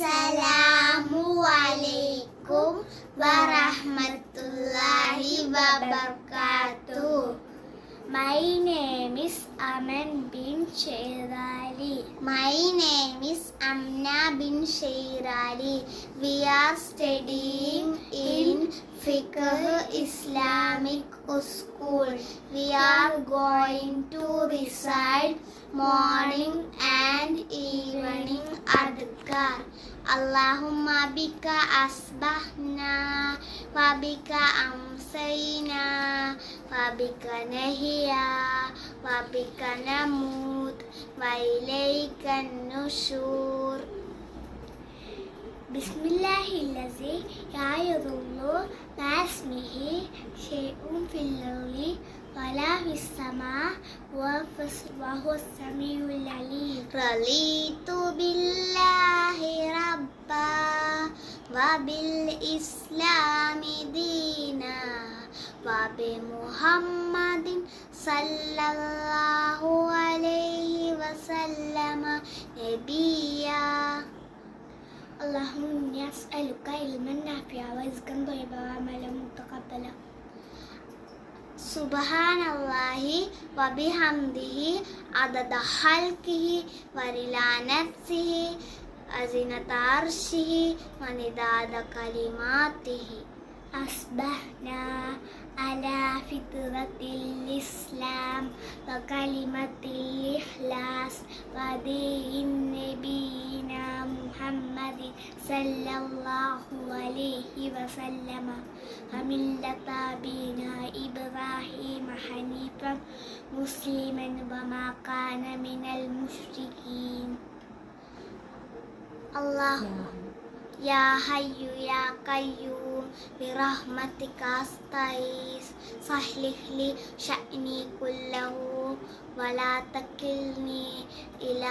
അസ്സലാമു അലൈക്കും വറഹ്മത്തുള്ളാഹി വബർക്കാത്തു My name is Aman bin Sherali. My name is Amna bin Shairali. We are studying in Fiqh Islamic School. We are going to recite morning and evening adhkar. Allahumma bika asbahna wa bika amsayna wa bika nahiya wa bika namut wa ilayka nushur. بسم الله الذي لا يضل مع اسمه شيء في الأرض ولا في السماء وفس- وهو السميع العليم Ralitu billahi rabba wa bil islami dina wa bi muhammadin sallallahu alaihi wasallama nabiyya اللهم إني أسألك علما نافعا ورزقا طيبا وعملا متقبلا സുബഹാനല്ലാഹി വബിഹംദിഹി അതദ ഹൽക്കിഹി വരിലാനഫ്സിഹി അസിനതാർഷിഹി മനിദാദ കലിമാത്തിഹി അസ്ബഹ്ന അലാ ഫിത്രത്തിൽ ഇസ്ലാം വകലിമത്തിൽ ഇഹ്ലാസ് വദീൻ النبي صلى الله عليه وسلم. وملة أبينا إبراهيم حنيفا مسلما وما كان من المشركين. الله يا حي يا قيوم برحمتك أستغيث. صحح لي شأني كله ولا تكلني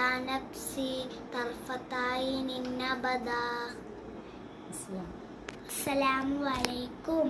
തക്കിൽനി ഇലാ നഫ്സി തർഫതൈനിൻ അബദാ السلام عليكم